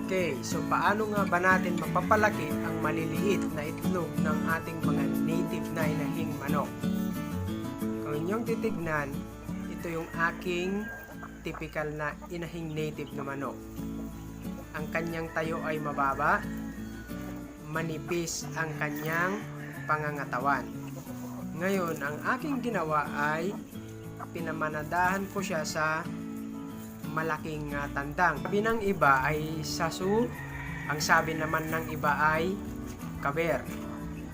Okay, so paano nga ba natin mapapalaki ang maliliit na itlog ng ating mga native na inahing manok? Kung inyong titignan, ito yung aking typical na inahing native na manok. Ang kanyang tayo ay mababa, manipis ang kanyang pangangatawan. Ngayon, ang aking ginawa ay pinamanadahan ko siya sa malaking ah, tandang. Sabi ng iba ay sasu, ang sabi naman ng iba ay kaber.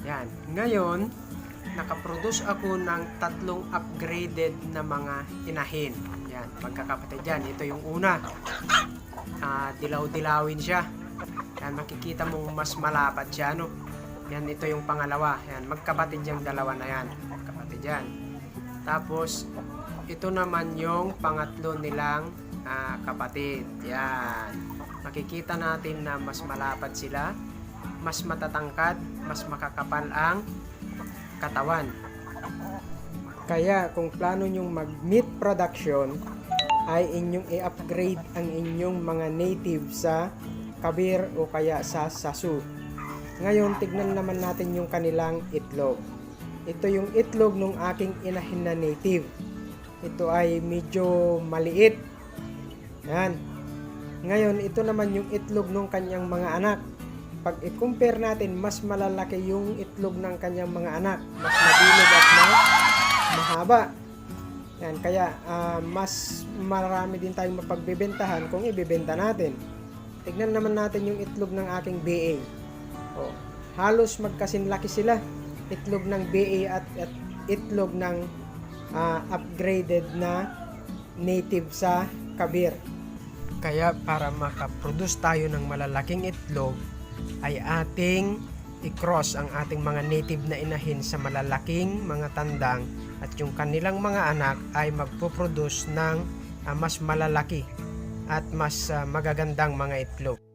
Yan. Ngayon, nakaproduce ako ng tatlong upgraded na mga inahin. Yan, magkakapatid yan. Ito yung una. Ah, dilaw-dilawin siya. Yan, makikita mong mas malapad siya, no? Yan, ito yung pangalawa. Yan, magkapatid yung dalawa na yan. Magkapatid yan. Tapos, ito naman yung pangatlo nilang ah, kapatid. Yan. Makikita natin na mas malapad sila, mas matatangkad, mas makakapal ang katawan. Kaya kung plano nyong mag-meat production, ay inyong i-upgrade ang inyong mga native sa kabir o kaya sa sasu. Ngayon, tignan naman natin yung kanilang itlog. Ito yung itlog ng aking inahin na native. Ito ay medyo maliit. Yan. Ngayon, ito naman yung itlog ng kanyang mga anak. Pag i-compare natin, mas malalaki yung itlog ng kanyang mga anak. Mas mabilog at ma mahaba. Yan, kaya ah, mas marami din tayong mapagbebentahan kung ibebenta natin. Tignan naman natin yung itlog ng aking BA. Oh, halos magkasinlaki sila. Itlog ng BA at, at itlog ng ah, upgraded na native sa Kabir. Kaya para makaproduce tayo ng malalaking itlog ay ating i-cross ang ating mga native na inahin sa malalaking mga tandang at yung kanilang mga anak ay magpo-produce ng ah, mas malalaki at mas ah, magagandang mga itlog.